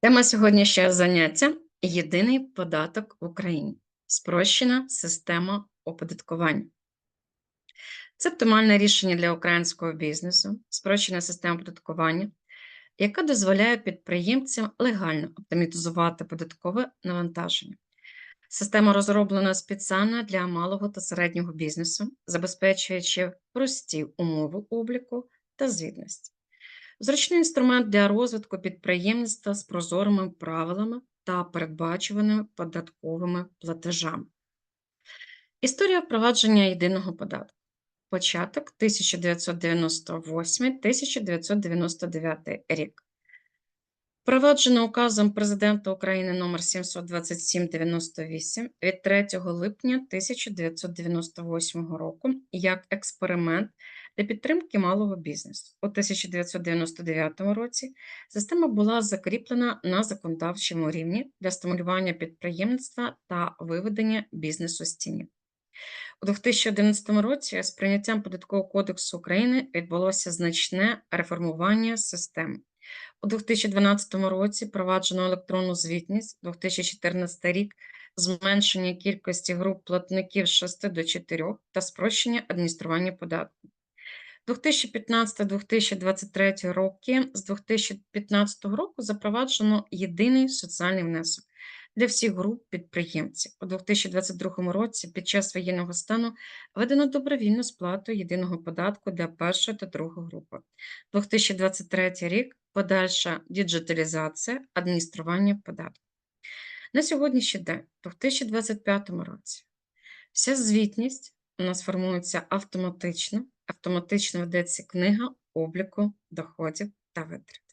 Тема сьогоднішнього заняття єдиний податок в Україні. Спрощена система оподаткування. Це оптимальне рішення для українського бізнесу, спрощена система оподаткування, яка дозволяє підприємцям легально оптимізувати податкове навантаження. Система розроблена спеціально для малого та середнього бізнесу, забезпечуючи прості умови обліку та звітності. Зручний інструмент для розвитку підприємництва з прозорими правилами та передбачуваними податковими платежами. Історія впровадження єдиного податку. Початок 1998-1999 рік. Впроваджено указом Президента України номер 72798 від 3 липня 1998 року як експеримент для підтримки малого бізнесу. У 1999 році система була закріплена на законодавчому рівні для стимулювання підприємництва та виведення бізнесу з тіні. У 2011 році з прийняттям Податкового кодексу України відбулося значне реформування системи. У 2012 році впроваджено електронну звітність, 2014 рік зменшення кількості груп платників з 6 до 4 та спрощення адміністрування податків. 2015-2023 роки з 2015 року запроваджено єдиний соціальний внесок для всіх груп підприємців. У 2022 році під час воєнного стану введено добровільну сплату єдиного податку для першої та другої групи. 2023 рік подальша діджиталізація адміністрування податку. На сьогоднішній день, у 2025 році, вся звітність у нас формується автоматично, автоматично ведеться книга обліку доходів та витрат.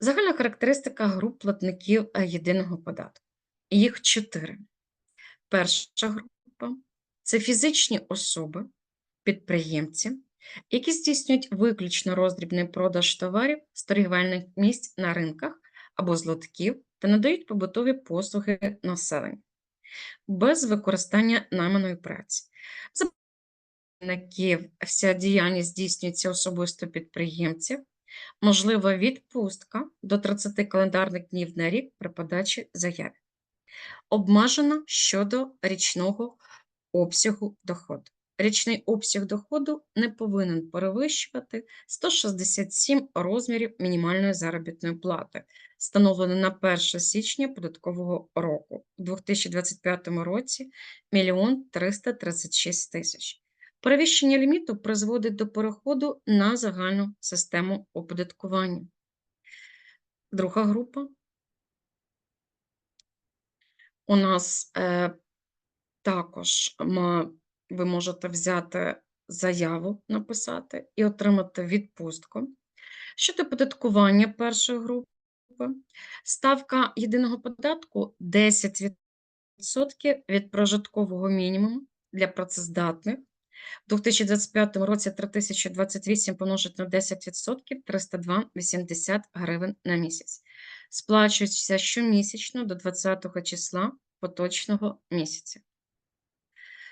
Загальна характеристика груп платників е, єдиного податку. Їх чотири. Перша група це фізичні особи, підприємці, які здійснюють виключно роздрібний продаж товарів з торгівельних місць на ринках або злотків та надають побутові послуги населенню без використання найманої праці. За вся діяльність здійснюється особисто підприємців, можлива відпустка до 30 календарних днів на рік при подачі заяви. Обмежено щодо річного обсягу доходу. Річний обсяг доходу не повинен перевищувати 167 розмірів мінімальної заробітної плати, встановленої на 1 січня податкового року у 2025 році 1 336 тисяч. Перевищення ліміту призводить до переходу на загальну систему оподаткування. Друга група. У нас е, також ми, ви можете взяти заяву, написати і отримати відпустку. Щодо оподаткування першої групи, ставка єдиного податку 10% від прожиткового мінімуму для працездатних у 2025 році 3028 помножить на 10% 302,80 гривень на місяць. Сплачується щомісячно до 20 числа поточного місяця.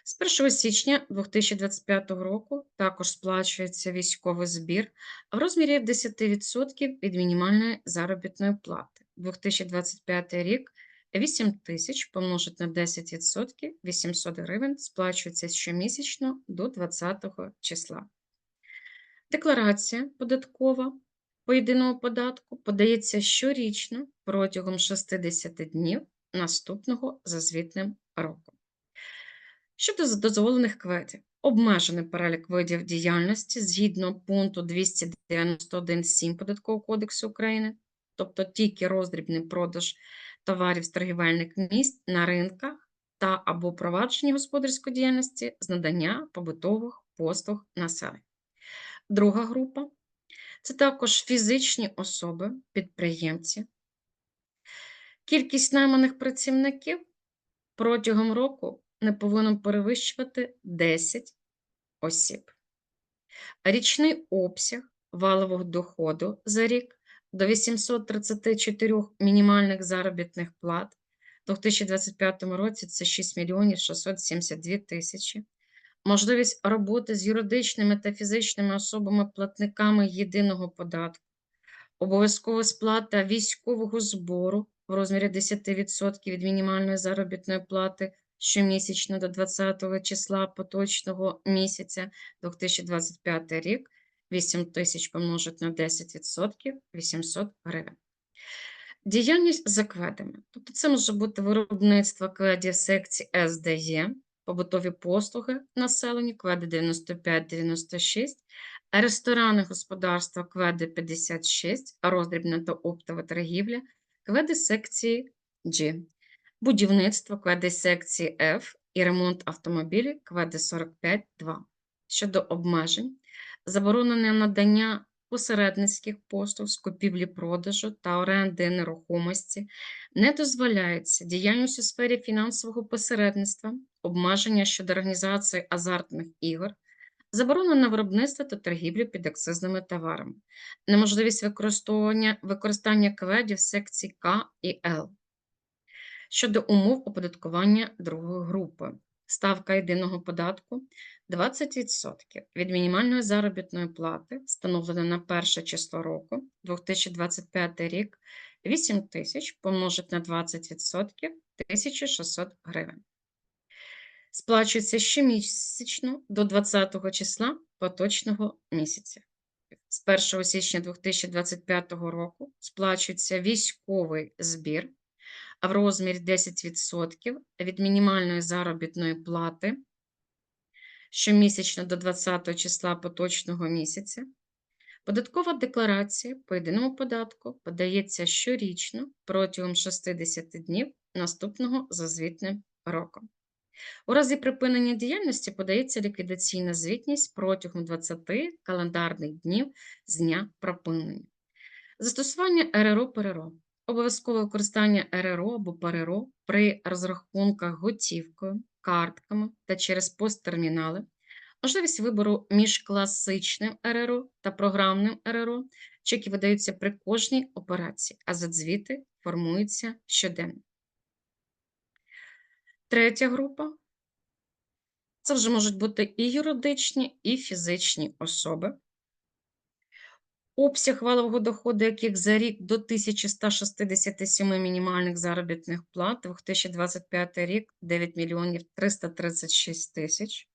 З 1 січня 2025 року також сплачується військовий збір в розмірі 10% від мінімальної заробітної плати. 2025 рік 8 тисяч помножити на 10%, 800 гривень сплачується щомісячно до 20 числа. Декларація податкова по єдиному податку подається щорічно протягом 60 днів наступного за звітним роком. Щодо дозволених квитів, обмежений перелік видів діяльності згідно пункту 291.7 Податкового кодексу України, тобто тільки роздрібний продаж товарів з торгівельних місць на ринках та або провадження господарської діяльності з надання побутових послуг населення. Друга група це також фізичні особи, підприємці. Кількість найманих працівників протягом року не повинна перевищувати 10 осіб. Річний обсяг валового доходу за рік до 834 мінімальних заробітних плат. У 2025 році це 6 мільйонів 672 тисячі. Можливість роботи з юридичними та фізичними особами-платниками єдиного податку обов'язкова сплата військового збору в розмірі 10% від мінімальної заробітної плати щомісячно до 20 числа поточного місяця 2025 рік 8 тисяч помножити на 10% 800 гривень. Діяльність за кведами. Тобто це може бути виробництво кведів секції СДЄ, побутові послуги населенню, кведи 95-96, ресторани господарства кведи 56, роздрібна та оптова торгівля, кведи секції G, будівництво кведи секції F і ремонт автомобілів кведи 45-2. Щодо обмежень, заборонене надання посередницьких послуг з купівлі-продажу та оренди нерухомості, не дозволяється діяльність у сфері фінансового посередництва, обмеження щодо організації азартних ігор, заборона на виробництво та торгівлю під акцизними товарами, неможливість використання, використання кведів секцій К і Л. Щодо умов оподаткування другої групи, ставка єдиного податку 20% від мінімальної заробітної плати, встановлена на перше число року, 2025 рік, 8 тисяч помножити на 20% 1600 гривень. Сплачується щомісячно до 20 числа поточного місяця. З 1 січня 2025 року сплачується військовий збір, в розмірі 10% від мінімальної заробітної плати щомісячно до 20 числа поточного місяця. Податкова декларація по єдиному податку подається щорічно протягом 60 днів наступного за звітним роком. У разі припинення діяльності подається ліквідаційна звітність протягом 20 календарних днів з дня припинення. Застосування РРО ПРРО. Обов'язкове використання РРО або ПРРО при розрахунках готівкою, картками та через посттермінали, можливість вибору між класичним РРО та програмним РРО, чеки видаються при кожній операції, а задзвіти формуються щоденно. Третя група це вже можуть бути і юридичні, і фізичні особи. Обсяг валового доходу, яких за рік до 1167 мінімальних заробітних плат, 2025 рік 9 мільйонів 336 тисяч.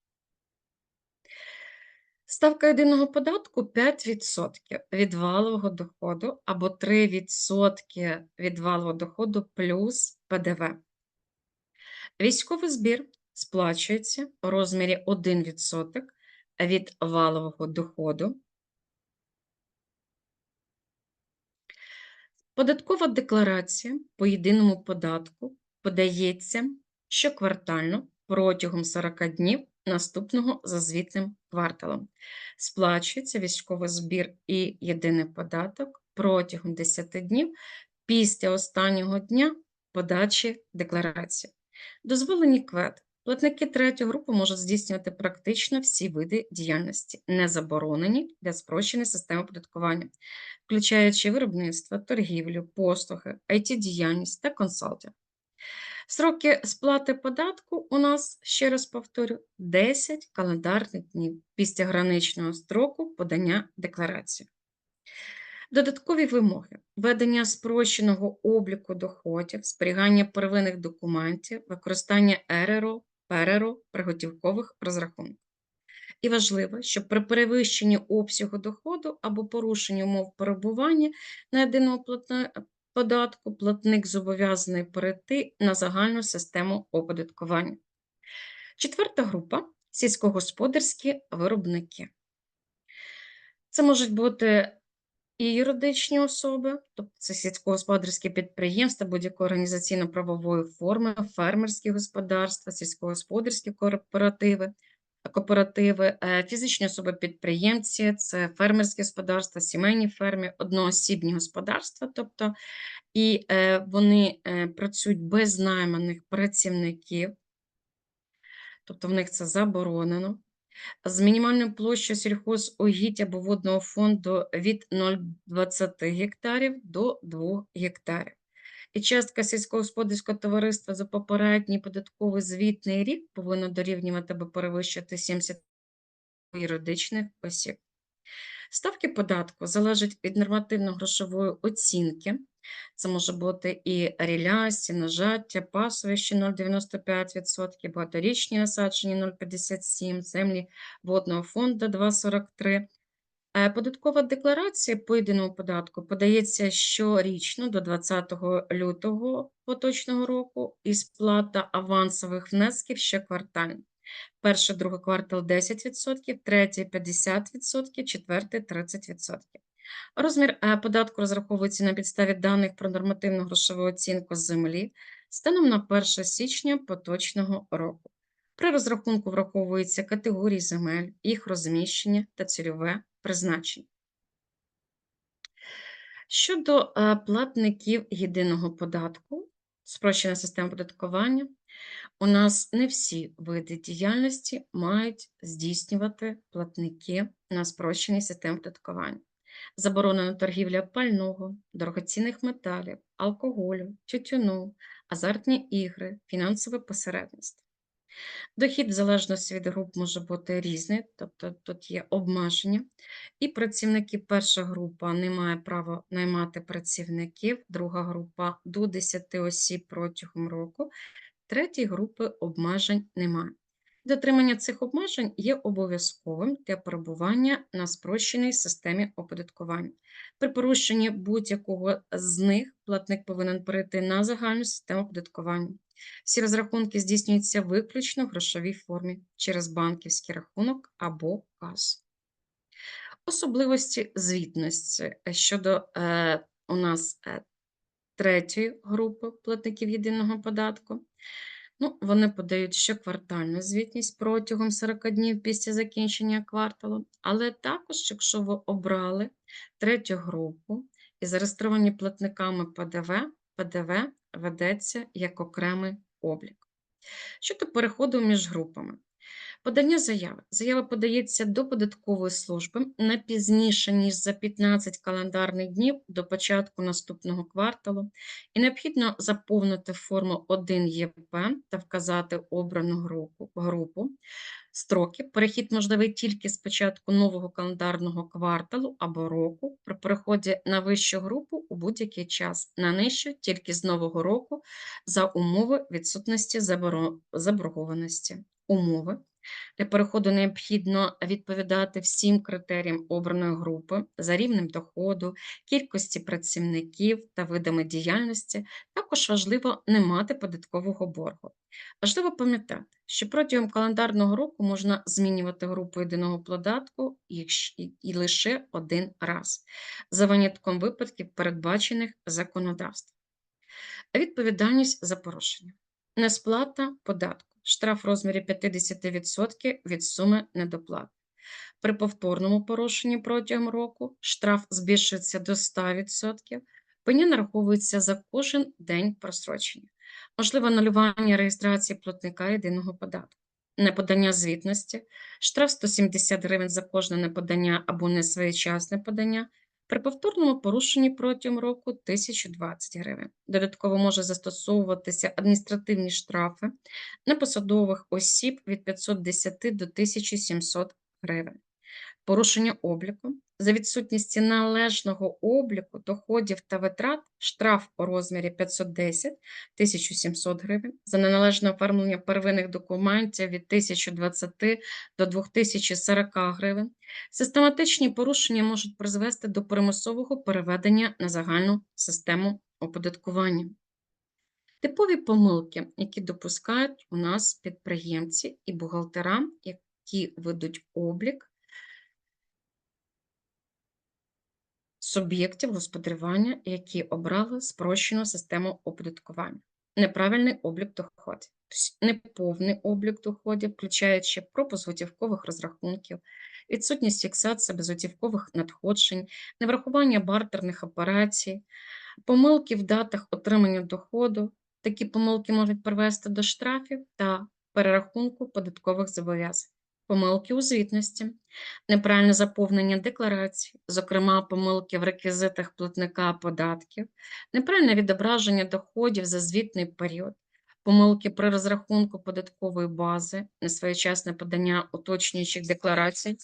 Ставка єдиного податку 5% від валового доходу або 3% від валового доходу плюс ПДВ. Військовий збір сплачується у розмірі 1% від валового доходу. Податкова декларація по єдиному податку подається щоквартально протягом 40 днів наступного за звітним кварталом. Сплачується військовий збір і єдиний податок протягом 10 днів після останнього дня подачі декларації. Дозволені квет. Платники третьої групи можуть здійснювати практично всі види діяльності, не заборонені для спрощеної системи оподаткування, включаючи виробництво, торгівлю, послуги, IT-діяльність та консалтинг. Сроки сплати податку у нас, ще раз повторю, 10 календарних днів після граничного строку подання декларації. Додаткові вимоги: ведення спрощеного обліку доходів, зберігання первинних документів, використання РРО, ПРРО при готівкових розрахунках. І важливо, щоб при перевищенні обсягу доходу або порушенні умов перебування на єдиному податку платник зобов'язаний перейти на загальну систему оподаткування. Четверта група сільськогосподарські виробники. Це можуть бути і юридичні особи, тобто це сільськогосподарські підприємства будь-якої організаційно-правової форми, фермерські господарства, сільськогосподарські кооперативи, кооперативи, е, фізичні особи-підприємці, це фермерські господарства, сімейні ферми, одноосібні господарства, тобто і е, вони е, працюють без найманих працівників, тобто в них це заборонено з мінімальною площею сільхозугідь або водного фонду від 0,20 гектарів до 2 гектарів. І частка сільськогосподарського товариства за попередній податковий звітний рік повинна дорівнювати або перевищити 70 юридичних осіб. Ставки податку залежать від нормативно-грошової оцінки. Це може бути і рілясі, нажаття, пасовищі 0,95%, багаторічні насадження 0,57%, землі водного фонду 2,43%. Е, Податкова декларація по єдиному податку подається щорічно до 20 лютого поточного року і сплата авансових внесків щоквартально. Перший, другий квартал 10%, третій 50%, четвертий 30%. Розмір е, податку розраховується на підставі даних про нормативну грошову оцінку землі станом на 1 січня поточного року. При розрахунку враховуються категорії земель, їх розміщення та цільове призначення. Щодо е, платників єдиного податку, спрощена система оподаткування, у нас не всі види діяльності мають здійснювати платники на спрощеній системі оподаткування. Заборонена торгівля пального, дорогоцінних металів, алкоголю, тютюну, азартні ігри, фінансове посередництво. Дохід в залежності від груп може бути різний, тобто тут є обмеження. І працівники перша група не має права наймати працівників, друга група до 10 осіб протягом року, третій групи обмежень немає. Дотримання цих обмежень є обов'язковим для перебування на спрощеній системі оподаткування. При порушенні будь-якого з них платник повинен перейти на загальну систему оподаткування. Всі розрахунки здійснюються виключно в грошовій формі через банківський рахунок або касу. Особливості звітності щодо е, у нас е, третьої групи платників єдиного податку. Ну, вони подають щоквартальну звітність протягом 40 днів після закінчення кварталу, але також, якщо ви обрали третю групу і зареєстровані платниками ПДВ, ПДВ ведеться як окремий облік. Щодо переходу між групами. Подання заяви. Заява подається до податкової служби не пізніше, ніж за 15 календарних днів до початку наступного кварталу, і необхідно заповнити форму 1 ЄП та вказати обрану групу. Строки. Перехід можливий тільки з початку нового календарного кварталу або року, при переході на вищу групу у будь-який час, на нижчу тільки з нового року за умови відсутності заборгованості. Умови для переходу необхідно відповідати всім критеріям обраної групи за рівнем доходу, кількості працівників та видами діяльності. Також важливо не мати податкового боргу. Важливо пам'ятати, що протягом календарного року можна змінювати групу єдиного податку і лише один раз, за винятком випадків, передбачених законодавством. Відповідальність за порушення. Несплата податку штраф в розмірі 50% від суми недоплати. При повторному порушенні протягом року штраф збільшується до 100%, пеня нараховується за кожен день просрочення, можливо анулювання реєстрації платника єдиного податку, неподання звітності, штраф 170 гривень за кожне неподання або несвоєчасне подання, при повторному порушенні протягом року 1020 гривень. Додатково може застосовуватися адміністративні штрафи на посадових осіб від 510 до 1700 гривень. Порушення обліку за відсутністю належного обліку доходів та витрат штраф у розмірі 510 1700 гривень, за неналежне оформлення первинних документів від 1020 до 2040 гривень. Систематичні порушення можуть призвести до примусового переведення на загальну систему оподаткування. Типові помилки, які допускають у нас підприємці і бухгалтера, які ведуть облік суб'єктів господарювання, які обрали спрощену систему оподаткування. Неправильний облік доходів, тобто неповний облік доходів, включаючи пропуск готівкових розрахунків, відсутність фіксації безготівкових надходжень, неврахування бартерних операцій, помилки в датах отримання доходу. Такі помилки можуть привести до штрафів та перерахунку податкових зобов'язань помилки у звітності, неправильне заповнення декларацій, зокрема помилки в реквізитах платника податків, неправильне відображення доходів за звітний період, помилки при розрахунку податкової бази, несвоєчасне подання уточнюючих декларацій,